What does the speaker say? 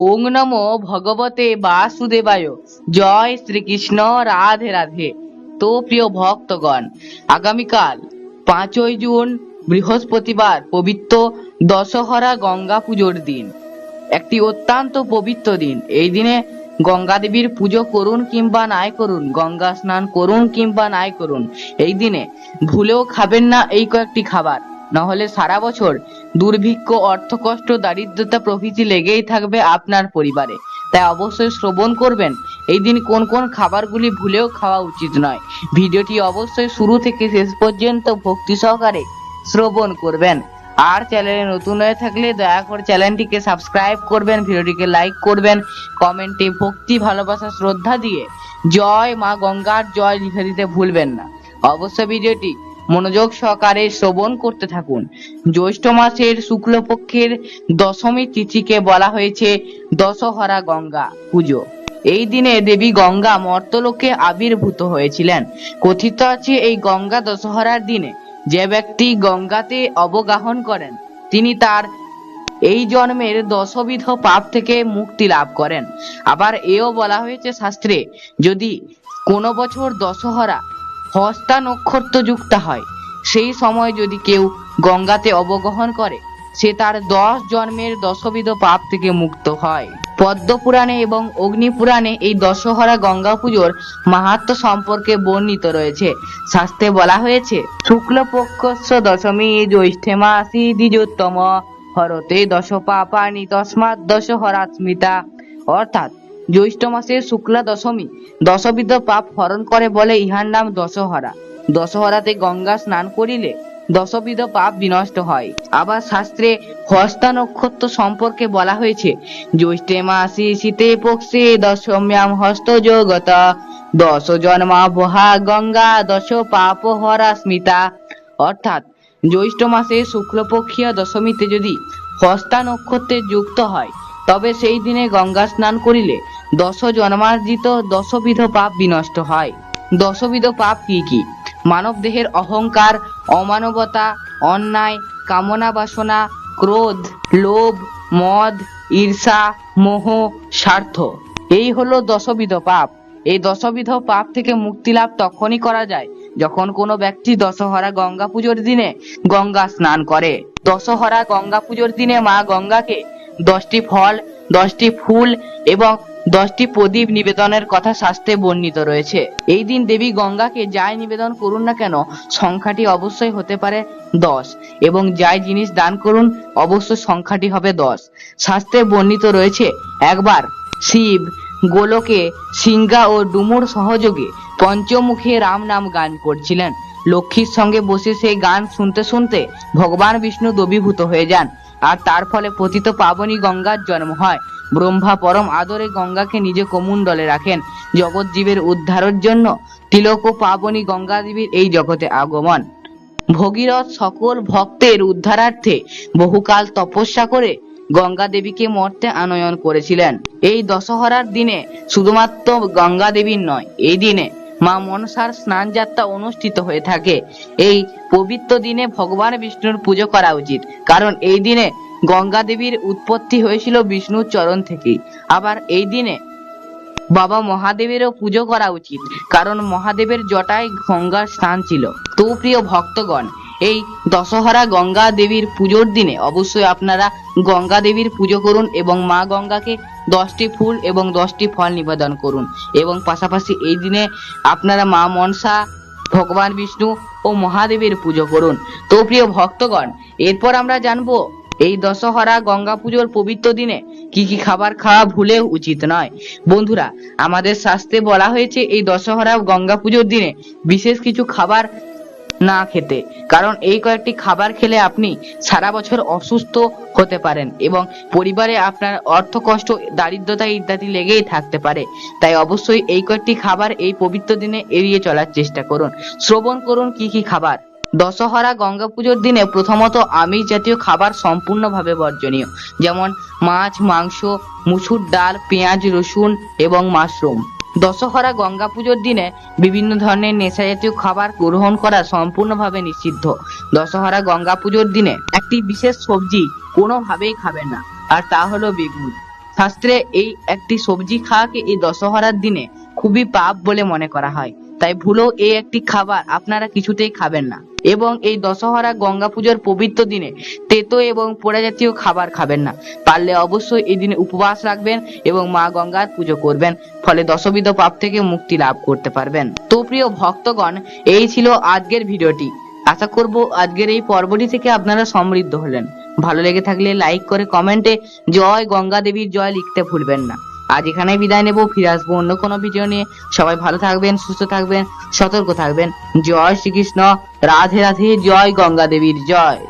ওং নমো ভগবতে বাসুদেবায়। জয় শ্রীকৃষ্ণ রাধে রাধে। তো প্রিয় ভক্তগণ, আগামীকাল পাঁচই জুন, বৃহস্পতিবার পবিত্র দশহরা গঙ্গা পুজোর দিন। একটি অত্যন্ত পবিত্র দিন। এই দিনে গঙ্গা দেবীর পুজো করুন কিংবা নাই করুন, গঙ্গা স্নান করুন কিংবা নাই করুন, এই দিনে ভুলেও খাবেন না এই কয়েকটি খাবার। নহলে সারা বছর দুর্ভিক্ষ, অর্থকষ্ট, দারিদ্রতা প্রভৃতি লেগেই থাকবে আপনার পরিবারে। তাই অবশ্যই শ্রবণ করবেন। এই দিন কোন কোন খাবারগুলি ভুলেও খাওয়া উচিত নয়। ভিডিওটি অবশ্যই শুরু থেকে শেষ পর্যন্ত ভক্তি সহকারে শ্রবণ করবেন। আর চ্যানেলে নতুন হয়ে থাকলে দয়া করে চ্যানেলটিকে সাবস্ক্রাইব করবেন, ভিডিওটিকে লাইক করবেন, কমেন্টে ভক্তি, ভালোবাসা, শ্রদ্ধা দিয়ে জয় মা গঙ্গার জয় লিখে দিতে ভুলবেন না। অবশ্যই ভিডিওটি মনোযোগ সহকারে শ্রবণ করতে থাকুন। জ্যৈষ্ঠ মাসের শুক্লপক্ষের দশমী তিথিকে বলা হয়েছে দশহরা গঙ্গা পুজো। এই দিনে দেবী গঙ্গা মর্তলোকে আবির্ভূত হয়েছিলেন। কথিত আছে এই গঙ্গা দশহরার দিনে যে ব্যক্তি গঙ্গাতে অবগাহন করেন, তিনি তার এই জন্মের দশবিধ পাপ থেকে মুক্তি লাভ করেন। আবার এও বলা হয়েছে শাস্ত্রে, যদি কোনো বছর দশহরা হস্তা নক্ষত্র যুক্ত হয়। সেই সময় যদি কেউ গঙ্গাতে অবগাহন করে, সে তার দশ জন্মের দশবিধ পাপ থেকে মুক্ত হয়। পদ্ম পুরাণে এবং অগ্নি পুরাণে এই দশহরা গঙ্গা পুজোর মাহাত্ম সম্পর্কে বর্ণিত রয়েছে। শাস্ত্রে বলা হয়েছে, শুক্লপক্ষস্য দশমী জ্যৈষ্ঠে মাসি দ্বিজোত্তম, হরতে দশ পাপানি তস্মাৎ দশহরা স্মিতা অর্থাৎ জ্যৈষ্ঠ মাসের শুক্লা দশমী। দশবিধ পাপ হরণ করে বলে ইহার নাম দশহরা। দশহরাতে গঙ্গা স্নান করিলে দশবিধ পাপ বিনষ্ট হয়। আবার শাস্ত্রে হস্তা নক্ষত্র সম্পর্কে বলা হয়েছে, জ্যৈষ্ঠে মাসি শীতে পক্ষে দশম্যাম হস্ত যোগত দশ জন্মা বহা গঙ্গা, দশ পাপ হরা স্মিতা। অর্থাৎ জ্যৈষ্ঠ মাসে শুক্লপক্ষীয় দশমীতে যদি হস্তা নক্ষত্রে যুক্ত হয় তবে সেই দিনে গঙ্গা স্নান করিলে দশ জন্মার্জিত দশবিধ পাপ বিনষ্ট হয়। দশবিধ পাপ কি কি? মানব দেহের অহংকার, অমানবতা, অন্যায়, কামনা বাসনা, ক্রোধ, লোভ, মদ, ঈর্ষা, মোহ, স্বার্থ। এই হলো দশবিধ পাপ। এই দশবিধ পাপ থেকে মুক্তি লাভ তখনই করা যায় যখন কোনো ব্যক্তি দশহরা গঙ্গা পুজোর দিনে গঙ্গা স্নান করে। দশহরা গঙ্গা পুজোর দিনে মা গঙ্গাকে দশটি ফল, দশটি ফুল এবং দশটি প্রদীপ নিবেদনের কথা শাস্ত্রে বর্ণিত রয়েছে। এই দিন দেবী গঙ্গাকে যাই নিবেদন করুন না কেন, সংখ্যাটি অবশ্যই হতে পারে দশ। এবং যাই জিনিস দান করুন, অবশ্যই সংখ্যাটি হবে দশ। শাস্ত্রে বর্ণিত রয়েছে, একবার শিব গোলকে সিংহা ও ডুমুর সহযোগে পঞ্চমুখী রাম নাম গান করছিলেন। লক্ষ্মীর সঙ্গে বসে সেই গান শুনতে শুনতে ভগবান বিষ্ণু দবিভূত হয়ে যান। আর তার ফলে পতিত পাবনী গঙ্গার জন্ম হয়। ব্রহ্মা পরম আদরে গঙ্গাকে নিজে কমুণ্ডলে রাখেন। জগৎ জীবের উদ্ধারের জন্য তিলক ও পাবনী গঙ্গা দেবীর এই জগতে আগমন। ভগীরথ সকল ভক্তের উদ্ধারার্থে বহুকাল তপস্যা করে গঙ্গা দেবীকে মর্তে আনয়ন করেছিলেন। এই দশহরার দিনে শুধুমাত্র গঙ্গা দেবীর নয়, এই দিনে মা মনসার স্নান যাত্রা অনুষ্ঠিত হয়ে থাকে। এই পবিত্র দিনে ভগবান বিষ্ণুর পুজো করা উচিত। কারণ এই দিনে গঙ্গা দেবীর উৎপত্তি হয়েছিল বিষ্ণুর চরণ থেকেই। আবার এই দিনে বাবা মহাদেবেরও পুজো করা উচিত। কারণ মহাদেবের জটায় গঙ্গার স্থান ছিল। তো প্রিয় ভক্তগণ, এই দশহরা গঙ্গা দেবীর পুজোর দিনে অবশ্যই আপনারা গঙ্গা দেবীর পুজো করুন এবং মা গঙ্গাকে দশটি ফুল এবং দশটি ফল নিবেদন করুন। এবং পাশাপাশি এই দিনে আপনারা মা মনসা, ভগবান বিষ্ণু ও মহাদেবের পুজো করুন। তো প্রিয় ভক্তগণ, এরপর আমরা জানব এই দশহরা গঙ্গা পুজোর পবিত্র দিনে কি কি খাবার খাওয়া ভুলেও উচিত নয়। বন্ধুরা, আমাদের শাস্ত্রে বলা হয়েছে এই দশহরা গঙ্গা পুজোর দিনে বিশেষ কিছু খাবার না খেতে। কারণ এই কয়েকটি খাবার খেলে আপনি সারা বছর অসুস্থ হতে পারেন এবং পরিবারে আপনার অর্থ কষ্ট, দারিদ্রতা ইত্যাদি লেগেই থাকতে পারে। তাই অবশ্যই এই কয়েকটি খাবার এই পবিত্র দিনে এড়িয়ে চলার চেষ্টা করুন। শ্রবণ করুন কি কি খাবার। দশহরা গঙ্গা পুজোর দিনে প্রথমত আমিষ জাতীয় খাবার সম্পূর্ণভাবে বর্জনীয়। যেমন মাছ, মাংস, মুসুর ডাল, পেঁয়াজ, রসুন এবং মাশরুম। দশহরা গঙ্গা পুজোর দিনে বিভিন্ন ধরনের নেশা জাতীয় খাবার গ্রহণ করা সম্পূর্ণভাবে নিষিদ্ধ। দশহরা গঙ্গা পুজোর দিনে একটি বিশেষ সবজি কোনোভাবেই খাবেন না, আর তা হলো বেগুন। শাস্ত্রে এই একটি সবজি খাওয়াকে এই দশহরার দিনে খুবই পাপ বলে মনে করা হয়। তাই ভুলেও এই একটি খাবার আপনারা কিছুতেই খাবেন না। এবং এই দশহরা গঙ্গা পুজোর পবিত্র দিনে তেতো এবং পোড়া জাতীয় খাবার খাবেন না। পারলে অবশ্যই এই দিনে উপবাস রাখবেন এবং মা গঙ্গার পুজো করবেন, ফলে দশবিধ পাপ থেকে মুক্তি লাভ করতে পারবেন। তো প্রিয় ভক্তগণ, এই ছিল আজকের ভিডিওটি। আশা করব আজকের এই পর্বটি থেকে আপনারা সমৃদ্ধ হলেন। ভালো লেগে থাকলে লাইক করে কমেন্টে জয় গঙ্গা দেবীর জয় লিখতে ভুলবেন না। আজ এখানে বিদায় নেব, ফিরে আসব অন্য কোনো ভিডিও নিয়ে। সবাই ভালো থাকবেন, সুস্থ থাকবেন, সতর্ক থাকবেন। জয় শ্রীকৃষ্ণ, রাধে রাধে, জয় গঙ্গা দেবীর জয়।